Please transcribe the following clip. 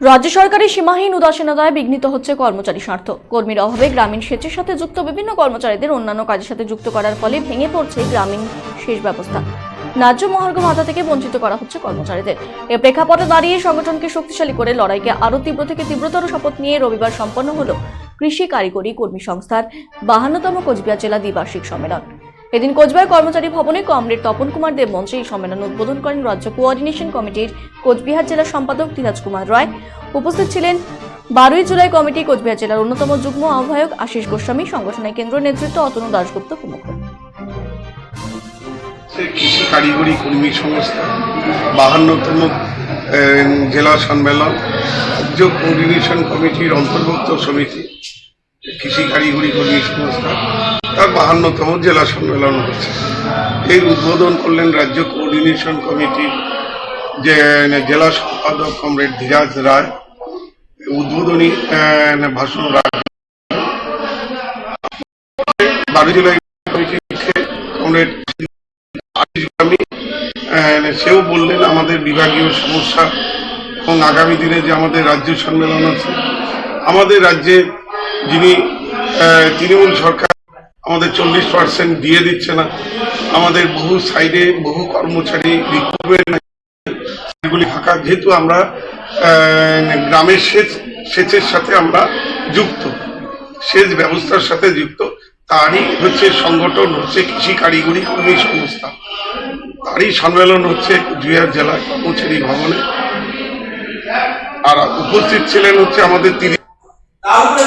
রাজ্য সরকারের সীমাহীন উদাসীনতায় বিঘ্নিত হচ্ছে কর্মচারী স্বার্থ। কর্মীর অভাবে গ্রামীণ সেচের সাথে যুক্ত বিভিন্ন কর্মচারীদের অন্যান্য কাজের সাথে যুক্ত করার ফলে ভেঙে পড়ছে গ্রামীণ সেচ ব্যবস্থা। ন্যায্য মহার্ঘ ভাতা থেকে বঞ্চিত করা হচ্ছে কর্মচারীদের। এ প্রেক্ষাপটে দাঁড়িয়ে সংগঠনকে শক্তিশালী করে লড়াইকে আরও তীব্র থেকে তীব্রতর শপথ নিয়ে রবিবার সম্পন্ন হল কৃষি কারিগরি কর্মী সংস্থার বাহান্নতম কোচবিহার জেলা দ্বিবার্ষিক সম্মেলন। এদিন কোচবিহার কর্মচারী ভবনে কমরেড তপন কুমার দেব মঞ্চে এই সম্মেলন উদ্বোধন করেন রাজ্য কোঅর্ডিনেশন কমিটির কোচবিহার জেলা সম্পাদক ধীরাজ কুমার রায়। উপস্থিত ছিলেন বারোই জুলাই কমিটি কোচবিহার জেলার অন্যতম যুগ্ম আহ্বায়ক আশিস গোস্বামী, সংগঠনের কেন্দ্র নেতৃত্ব অতনু দাশগুপ্ত প্রমুখ। কৃষি কারিগরি কর্মী সংস্থা, বাহান্নতম জেলা সম্মেলন, রাজ্য কোঅর্ডিনেশন কমিটির অন্তর্ভুক্ত সমিতি, কৃষি কারিগরি কর্মী সংস্থা তার বাহান্নতম জেলা সম্মেলন হচ্ছে এর উদ্বোধন করলেন রাজ্য কোঅর্ডিনেশন কমিটির যে জেলা সম্পাদক কমরেড ধীরাজ রায়। উদ্বোধনী ভাষণ বারো জুলাই কমিটিকে কমরেড সেও বললেন, আমাদের বিভাগীয় সমস্যা এবং আগামী দিনে যে আমাদের রাজ্য সম্মেলন আছে, আমাদের রাজ্যে যিনি তৃণমূল সরকার আমাদের চল্লিশ পার্সেন্ট দিয়ে দিচ্ছে না। আমাদের বহু সাইডে বহু কর্মচারী এগুলি ফাঁকা যেহেতু আমরা গ্রামের সেচ, সেচের সাথে আমরা যুক্ত। সেচ ব্যবস্থার সাথে যুক্ত। তারই হচ্ছে সংগঠন, হচ্ছে কৃষি কারিগরি কর্মী সংস্থা। তারই সম্মেলন হচ্ছে কুচবিহার জেলার কর্মচারী ভবনে। আর উপস্থিত ছিলেন হচ্ছে আমাদের তারপরে